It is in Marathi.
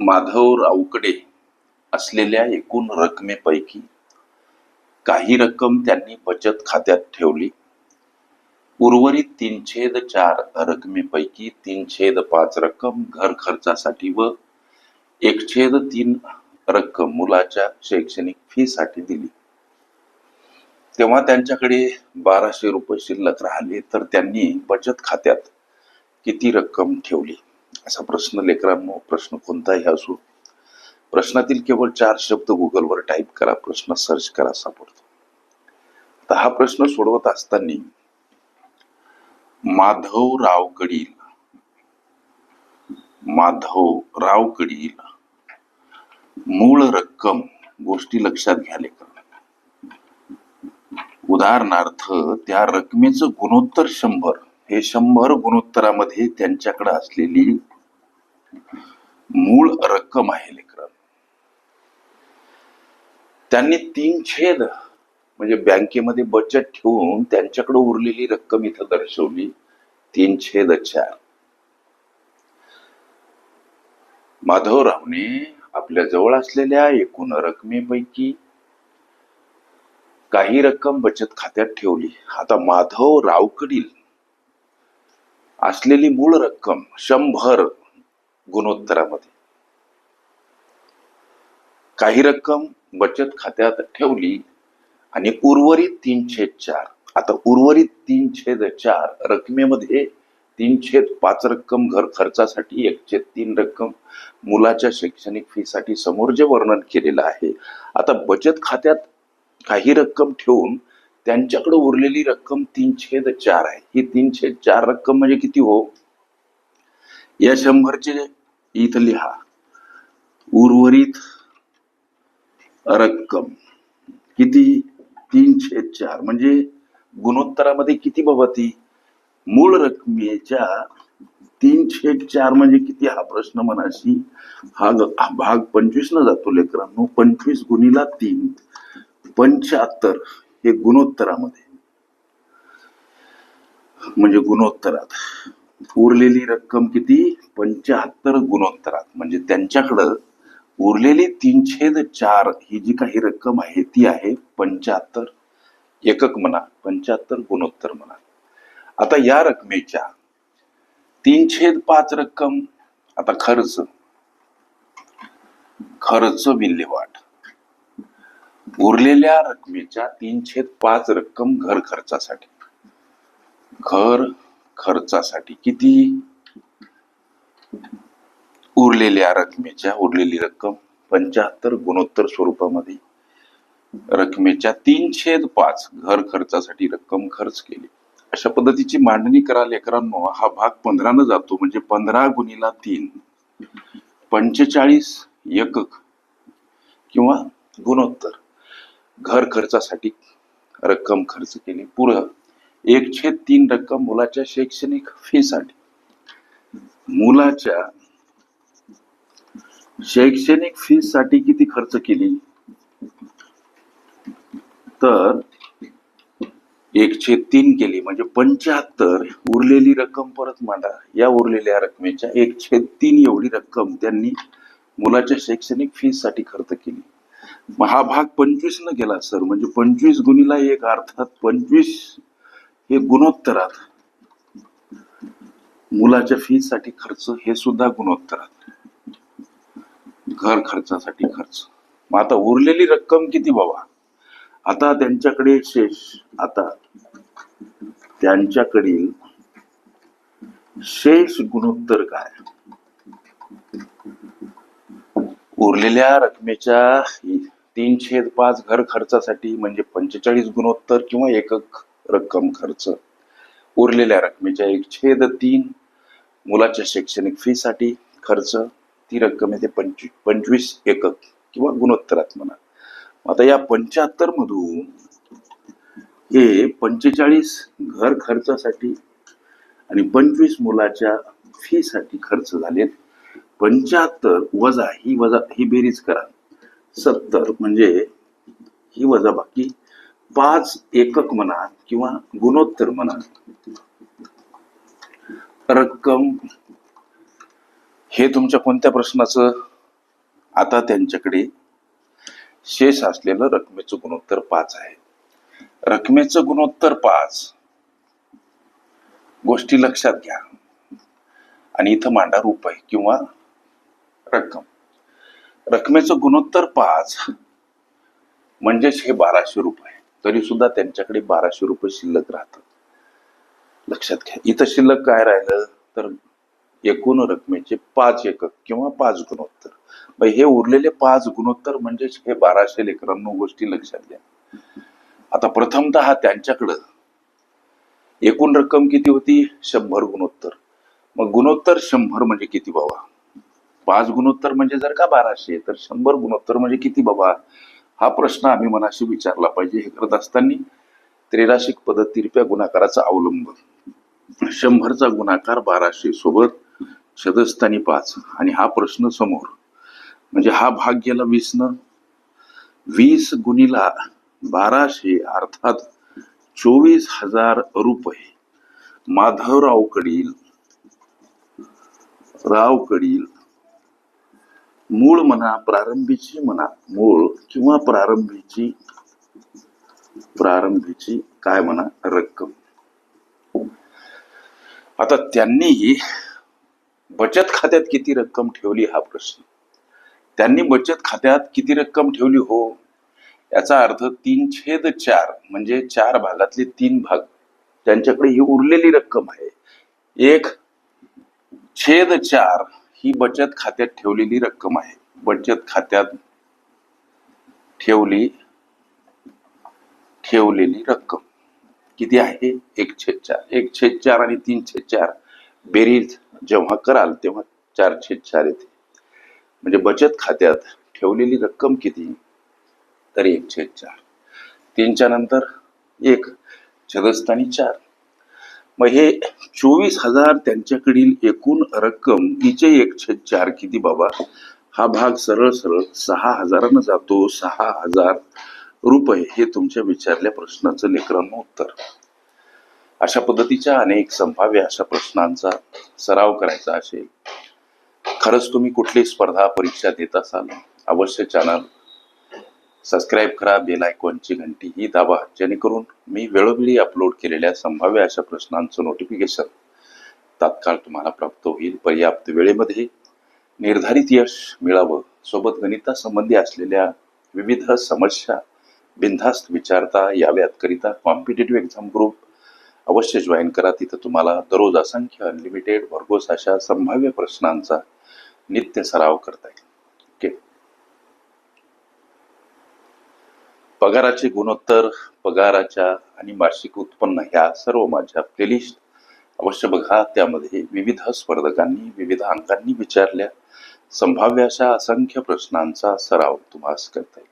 माधव रावकडे असलेल्या एकूण रकमेपैकी काही रक्कम त्यांनी बचत खात्यात ठेवली. उर्वरित तीन छेद चार रकमेपैकी तीन छेद पाच रक्कम घर खर्चासाठी व एक छेद तीन रक्कम मुलाच्या शैक्षणिक फी साठी दिली. तेव्हा त्यांच्याकडे बाराशे रुपये शिल्लक राहिले तर त्यांनी बचत खात्यात किती रक्कम ठेवली? असा प्रश्न लेकरांनो प्रश्न कोणताही असो प्रश्नातील केवळ चार शब्द गुगलवर टाईप करा प्रश्न सर्च करा सापडतो. तर हा प्रश्न सोडवत असताना माधव रावकडील माधव रावकडील मूळ रक्कम गोष्टी लक्षात घ्या लेकर. उदाहरणार्थ त्या रकमेचं गुणोत्तर शंभर हे शंभर गुणोत्तरामध्ये त्यांच्याकडे असलेली मूळ रक्कम आहे लेकर. त्यांनी तीन छेद म्हणजे बँकेमध्ये बचत ठेवून त्यांच्याकडे उरलेली रक्कम इथं दर्शवली तीन छेद चार. माधवरावने आपल्या जवळ असलेल्या एकूण रकमेपैकी काही रक्कम बचत खात्यात ठेवली. आता माधवरावकडील असलेली मूळ रक्कम शंभर गुणोत्तरामध्ये. काही रक्कम बचत खात्यात ठेवली आणि उर्वरित तीनशे चार आता उर्वरित तीन छेद चार रकमेमध्ये तीन छेद पाच रक्कम घर खर्चासाठी एक छेद तीन रक्कम मुलाच्या शैक्षणिक फीसाठी समोर जे वर्णन केलेलं आहे आता बचत खात्यात काही रक्कम ठेवून त्यांच्याकडे उरलेली रक्कम तीन छेद चार आहे. ही तीन छेद चार रक्कम म्हणजे किती हो? या शंभरचे इथं लिहा. उर्वरित रक्कम. किती? तीन छेद चार. म्हणजे गुणोत्तरामध्ये किती बाबा ती? मूळ रकमेच्या तीन छेद चार म्हणजे किती? हा प्रश्न मनाशी हा भाग पंचवीस न जातो लेकरांनो. पंचवीस गुणीला तीन. पंच्याहत्तर. हे गुणोत्तरामध्ये. म्हणजे गुणोत्तरात. उरलेली रक्कम किती? पंच्याहत्तर गुणोत्तरात. म्हणजे त्यांच्याकडं उरलेली तीन छेद चार ही जी काही रक्कम आहे ती आहे पंच्याहत्तर. एकक म्हणा पंच्याहत्तर गुणोत्तर म्हणा. आता या रकमेच्या तीन छेद पाच रक्कम आता खर्च. खर्च विल्हेवाट. उरलेल्या रकमेच्या तीन छेद पाच रक्कम घर खर्चासाठी. घर खर्चासाठी किती? उरलेल्या रकमेच्या उरलेली रक्कम पंच्याहत्तर गुणोत्तर स्वरूपामध्ये रकमेच्या तीन छेद पाच घर खर्चासाठी रक्कम खर्च केली. अशा पद्धतीची मांडणी करा लेकरांनो. हा भाग पंधरानं जातो म्हणजे पंधरा गुणीला तीन. पंचेचाळीस एकक किंवा गुणोत्तर. घर खर्चासाठी रक्कम खर्च केली. पुढं एक छेद तीन रक्कम मुलाच्या शैक्षणिक फीसाठी मुलाच्या शैक्षणिक फीससाठी किती खर्च केली? तर एकशे तीन केली म्हणजे पंच्याहत्तर. उरलेली रक्कम परत मांडा. या उरलेल्या रकमेच्या एकशे तीन एवढी रक्कम त्यांनी मुलाच्या शैक्षणिक फीसाठी खर्च केली. हा भाग पंचवीस न गेला सर. म्हणजे पंचवीस गुणीला एक अर्थात पंचवीस हे गुणोत्तरात. मुलाच्या फी साठी खर्च हे सुद्धा गुणोत्तरात. घर खर्चासाठी खर्च. मग आता उरलेली रक्कम किती बाबा? आता त्यांच्याकडे शेष आता त्यांच्याकडील शेष गुणोत्तर काय? उरलेल्या रकमेच्या तीन छेद पाच घर खर्चासाठी म्हणजे पंचेचाळीस गुणोत्तर किंवा एकक रक्कम खर्च. उरलेल्या रकमेच्या एक छेद तीन मुलाच्या शैक्षणिक फी साठी खर्च. ती रक्कम येते पंचवीस पंचवीस एकक किंवा गुणोत्तरात म्हणा. आता या पंच्याहत्तर मधून हे पंचेचाळीस घर खर्चासाठी आणि पंचवीस मुलाच्या फी साठी खर्च झालेत. पंच्याहत्तर वजा ही वजा ही बेरीज करा. सत्तर म्हणजे ही वजा बाकी पाच एकक म्हणा किंवा गुणोत्तर म्हणा. रक्कम हे तुमच्या कोणत्या प्रश्नाचं? आता त्यांच्याकडे शेष असलेलं रकमेचं गुणोत्तर पाच आहे. रकमेचं गुणोत्तर पाच. गोष्टी लक्षात घ्या. आणि इथं मांडा रुपये किंवा रक्कम. रकमेचं गुणोत्तर पाच. म्हणजेच हे बाराशे रुपये. तरी सुद्धा त्यांच्याकडे बाराशे रुपये शिल्लक राहतात. लक्षात घ्या. इथं शिल्लक काय राहिलं? तर एकूण रकमेचे पाच एकक किंवा पाच गुणोत्तर. मग हे उरलेले पाच गुणोत्तर म्हणजेच हे बाराशे लेकरांनो गोष्टी लक्षात घ्या. आता प्रथमतः त्यांच्याकडं एकूण रक्कम किती होती? शंभर गुणोत्तर. मग गुणोत्तर शंभर म्हणजे किती बाबा पाच गुणोत्तर म्हणजे जर का बाराशे तर शंभर गुणोत्तर म्हणजे किती बाबा? हा प्रश्न आम्ही मनाशी विचारला पाहिजे हे करत असताना त्रेराशिक पद्धत गुणाकाराचा अवलंब. शंभरचा गुणाकार बाराशे सोबत सदस्थानी पाच. आणि हा प्रश्न समोर. म्हणजे हा भाग गेला वीस न वीस गुणीला बाराशे अर्थात चोवीस हजार रुपये. माधवराव कडीलराव कडील मूळ म्हणा प्रारंभीची म्हणा मूळ किंवा प्रारंभीची प्रारंभीची काय म्हणा रक्कम. आता त्यांनी बचत खात्यात किती रक्कम ठेवली हा प्रश्न. त्यांनी बचत खात्यात किती रक्कम ठेवली हो? याचा अर्थ तीन छेद चार म्हणजे चार भागातले तीन भाग. त्यांच्याकडे ही उरलेली रक्कम आहे. एक छेद चार ही बचत खात्यात ठेवलेली रक्कम आहे. बचत खात्यात ठेवली ठेवलेली रक्कम. किती आहे? एक छेद चार. एक छेद चार आणि तीन छेद चार. बेरीज जेव्हा कराल तेव्हा चार छेद चार येते. म्हणजे बचत खात्यात ठेवलेली रक्कम किती? तर एक छेद चार. तीनच्या नंतर एक. छदस्थानी चार. मग हे चोवीस हजार त्यांच्याकडील एकूण रक्कम तिचे एक चार किती बाबा? हा भाग सरळ सरळ सहा हजारानं जातो. सहा हजार रुपये हे तुमच्या विचारल्या प्रश्नाचं लेकरांना उत्तर. अशा पद्धतीच्या अनेक संभाव्य अशा प्रश्नांचा सराव करायचा असेल. खरंच तुम्ही कुठली स्पर्धा परीक्षा देत असाल? अवश्य चॅनल सबस्क्राईब करा बेल आयकॉनची घंटी ही दाबा जेणेकरून मी वेळोवेळी अपलोड केलेल्या संभाव्य अशा प्रश्नांचं नोटिफिकेशन तात्काळ तुम्हाला प्राप्त होईल. पर्याप्त वेळेमध्ये निर्धारित यश मिळावं. सोबत गणितासंबंधी असलेल्या विविध समस्या बिनधास्त विचारता याव्यात करिता कॉम्पिटेटिव्ह एक्झाम ग्रुप अवश्य जॉईन करा. तिथं तुम्हाला दररोज असंख्य अनलिमिटेड भरघोस अशा संभाव्य प्रश्नांचा नित्य सराव करता येईल. पगाराचे गुणोत्तर पगाराच्या आणि वार्षिक उत्पन्न ह्या सर्व माझ्या प्लेलिस्ट अवश्य बघा त्यामध्ये विविध स्पर्धकांनी विविध अंकांनी विचारल्या. संभाव्य अशा असंख्य प्रश्नांचा सराव तुम्हाला करता येईल.